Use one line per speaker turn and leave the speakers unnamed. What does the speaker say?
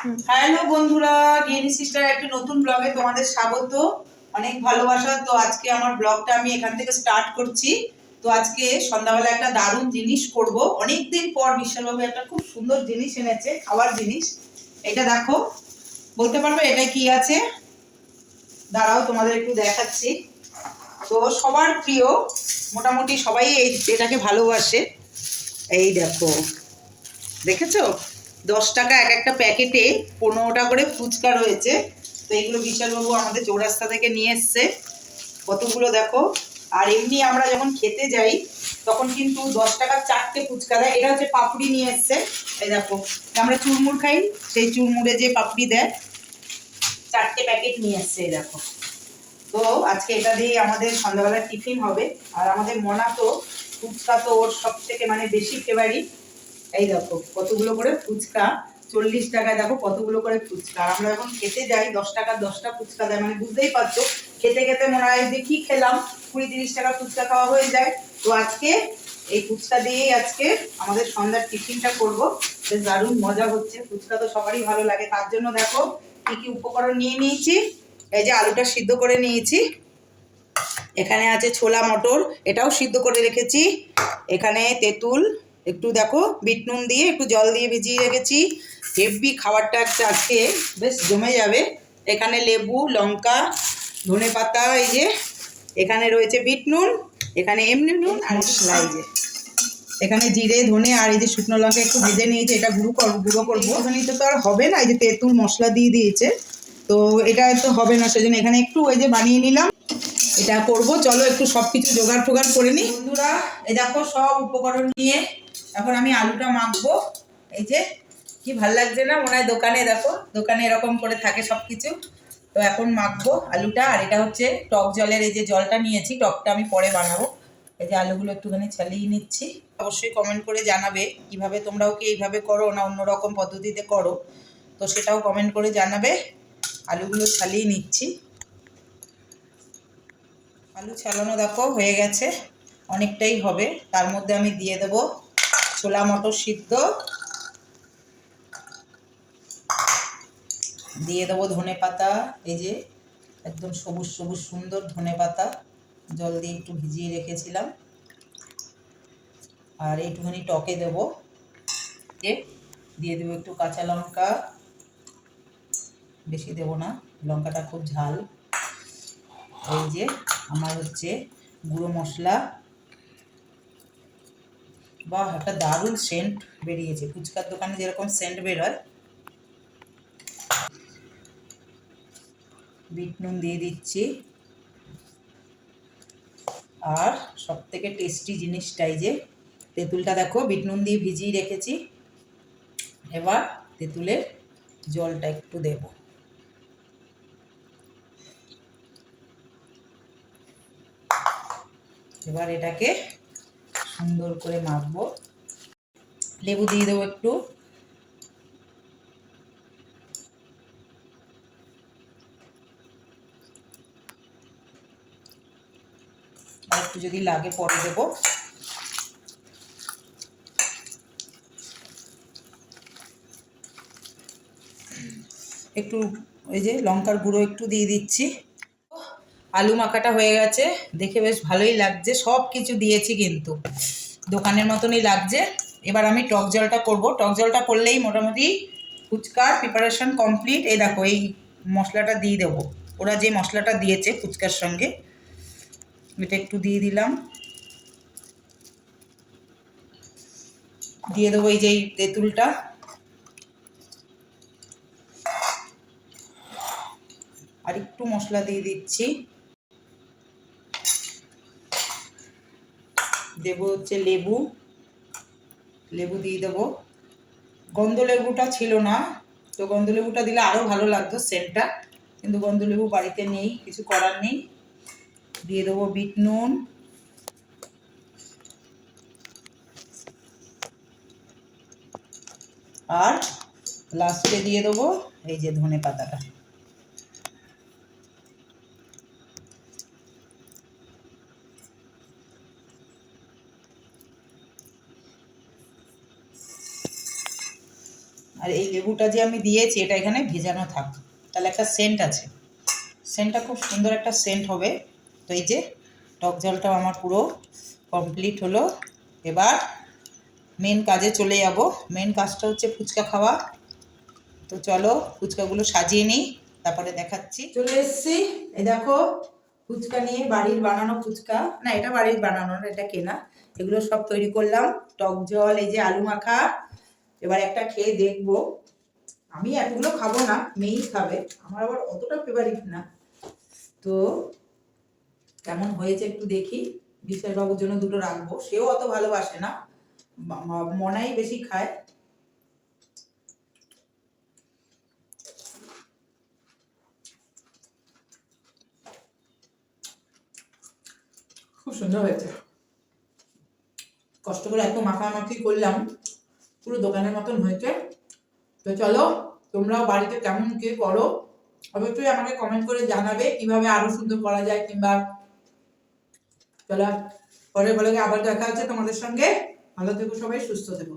Hello বন্ধুরা ডিএনই sister একটা নতুন ব্লগে তোমাদের স্বাগত। অনেক ভালোবাসা। তো আজকে আমার ব্লগটা আমি এখান থেকে স্টার্ট করছি। তো আজকে সন্ধ্যাবেলা একটা দারুণ জিনিস করব। অনেকদিন পর বিশালবাবু একটা খুব সুন্দর জিনিস এনেছে, খাবার জিনিস। এটা দেখো। বলতে পারবে এটা কি আছে? দাঁড়াও, তোমাদের একটু দেখাচ্ছি। তো সবার প্রিয়, মোটামুটি সবাই এই এটাকে ভালোবাসে। এই দেখো। দেখেছ? দশ টাকা এক একটা প্যাকেটে পনেরোটা করে ফুচকা রয়েছে। তো এগুলো বিশালবাবু আমাদের চৌরাস্তা থেকে নিয়ে এসছে। কতগুলো দেখো? আর এমনি আমরা যখন খেতে যাই, তখন কিন্তু দশ টাকার চারটে ফুচকা দেয়। এটা হচ্ছে পাপড়ি নিয়ে এসছে। এই দেখো, আমরা চুরমুর খাই, সেই চুরমুড়ে যে পাপড়ি দেয়, চারটে প্যাকেট নিয়ে এসছে, এই দেখো। তো আজকে এটা দিয়ে আমাদের সন্ধ্যাবেলার টিফিন হবে। আর আমাদের মনা তো ফুচকা তো ওর সব থেকে মানে বেশি ফেভারিট এই দেখো, কতগুলো করে ফুচকা? চল্লিশ টাকায় দেখো কতগুলো করে ফুচকা। আমরা যখন খেতে যাই, দশ টাকার দশটা ফুচকা দেয়। মানে বুঝতেই পারছ, খেতে খেতে মনে হয় যে কি খেলাম? কুড়ি তিরিশ টাকা ফুচকা খাওয়া হয়ে যায়। তো আজকে এই ফুচকা দিয়েই আজকে আমাদের সন্ধ্যার টিফিনটা করব। বেশ দারুণ মজা হচ্ছে। ফুচকা তো সবারই ভালো লাগে। তার জন্য দেখো কি কি উপকরণ নিয়ে নিয়েছি। এই যে আলুটা সিদ্ধ করে নিয়েছি। এখানে আছে ছোলা মটর, এটাও সিদ্ধ করে রেখেছি। এখানে তেঁতুল একটু দেখো বিট নুন দিয়ে একটু জল দিয়ে ভিজিয়ে রেখেছি। হেভি খাবারটা একটা আজকে বেশ জমে যাবে। এখানে লেবু লঙ্কা ধনে পাতা এই যে এখানে রয়েছে বিট নুন এখানে এমনি নুন আর মশলা এই যে। এখানে জিরে ধনে আর এই যে শুকনো লঙ্কা একটু ভেজে নিয়েছে এটা গুঁড়ো করব গুঁড়ো করব। এখানে তো আর হবে না এই যে তেঁতুল মশলা দিয়ে দিয়েছে তো এটা তো হবে না সেজন্য এখানে একটু ওই যে বানিয়ে নিলাম। এটা করব চলো একটু সব কিছু জোগাড় ফোগাড় করে নিই। বন্ধুরা এই দেখো সব উপকরণ নিয়ে এখন আমি আলুটা মাখবো। এই যে, কি ভালো লাগছে না? মনে হয় দোকানে, দেখো, দোকানে এরকম করে থাকে সব কিছু তো এখন মাখবো আলুটা, আর এটা হচ্ছে টক জলের এই যে জলটা নিয়েছি, টকটা আমি পরে বানাবো। এই যে আলুগুলো একটুখানি ছালিয়ে নিচ্ছি। অবশ্যই কমেন্ট করে জানাবে, কীভাবে তোমরাও কি এইভাবে করো না অন্য রকম পদ্ধতিতে করো। তো সেটাও কমেন্ট করে জানাবে। আলুগুলো ছালিয়ে নিচ্ছি। আলু ছালানো দেখো হয়ে গেছে, অনেকটাই হবে। তার মধ্যে আমি দিয়ে দেব ছোলা মটর সিদ্ধ। দিয়ে দেবো ধনে পাতা, এই যে একদম সবুজ সবুজ সুন্দর ধনে পাতা। জল দিয়ে একটু ভিজিয়ে রেখেছিলাম। আর একটুখানি টকে দেব। দিয়ে দেবো একটু কাঁচা লঙ্কা। বেশি দেবো না, লঙ্কাটা খুব ঝাল। এই যে আমার হচ্ছে গুঁড়ো মশলা। বাহ, একটা দারুণ সেন্ট বেরিয়েছে। ফুচকার দোকানে যেরকম সেন্ট বেরোয়। বিট নুন দিয়ে দিচ্ছি। আর সব থেকে টেস্টি জিনিসটাই যে, তেঁতুলটা দেখো, বিট নুন দিয়ে ভিজিয়ে রেখেছি। এবার তেঁতুলের জলটা একটু দেবো। এবার এটাকে সুন্দর করে মাখবো। লেবু দিয়ে দেবো একটু। একটু যদি লাগে পরে দেবো। একটু এই যে লঙ্কার গুঁড়ো একটু দিয়ে দিচ্ছি। আলু মাখাটা হয়ে গেছে। দেখে বেশ ভালোই লাগছে। সব কিছু দিয়েছি কিন্তু। দোকানের মতনই লাগছে। এবার আমি টক জলটা করব। টক জলটা করলেই মোটামুটি ফুচকার প্রিপারেশন কমপ্লিট এই দেখো, এই মশলাটা দিয়ে দেবো। ওরা যে মশলাটা দিয়েছে ফুচকার সঙ্গে, এটা একটু দিয়ে দিলাম। দিয়ে দেবো এই যে তেঁতুলটা। আর একটু মশলা দিয়ে দিচ্ছি। দেবো হচ্ছে লেবু। লেবু দিয়ে দেবো। গন্ধ লেবুটা ছিল না, তো গন্ধ লেবুটা দিলে আরও ভালো লাগতো সেন্টটা কিন্তু গন্ধ লেবু বাড়িতে নেই, কিছু করার নেই। দিয়ে দেবো বিট নুন। আর লাস্টে দিয়ে দেবো এই যে ধনে পাতাটা আর এই লেবুটা যে আমি দিয়েছি, এটা এখানে ভেজানো থাক। তাহলে একটা সেন্ট আছে। সেন্টটা খুব সুন্দর একটা সেন্ট হবে। তো এই যে টক জলটাও আমার পুরো কমপ্লিট হলো। এবার মেন কাজে চলে যাব। মেন কাজটা হচ্ছে ফুচকা খাওয়া। তো চলো ফুচকাগুলো সাজিয়ে নিই, তারপরে দেখাচ্ছি। চলে এসেছি। এই দেখো, ফুচকা নিয়ে বাড়ির বানানো ফুচকা। না, এটা বাড়ির বানানো না, এটা কেনা। এগুলো সব তৈরি করলাম। টক জল, এই যে আলু মাখা এবার একটা খেয়ে দেখব। আমি এতগুলো খাব না, মেয়েই খাবে। আমার আবার অতটা ফেভারিট না। তো কেমন হয়েছে একটু দেখি। বিশ্বাসবাবুর জন্য দুটো রাখব। সেও অত ভালোবাসে না। মনাই বেশি খায়। খুব সুন্দর হয়েছে। কষ্ট করে এত মাখামাখি করলাম। পুরো দোকানের মতন হয়েছে। তো চলো, তোমরাও বাড়িতে কেমন কে করো, অবশ্যই আমাকে কমেন্ট করে জানাবে কীভাবে আরও সুন্দর করা যায় কিংবা চলো পরে বলে আবার দেখা হচ্ছে তোমাদের সঙ্গে। ভালো থেকো সবাই, সুস্থ থেকো।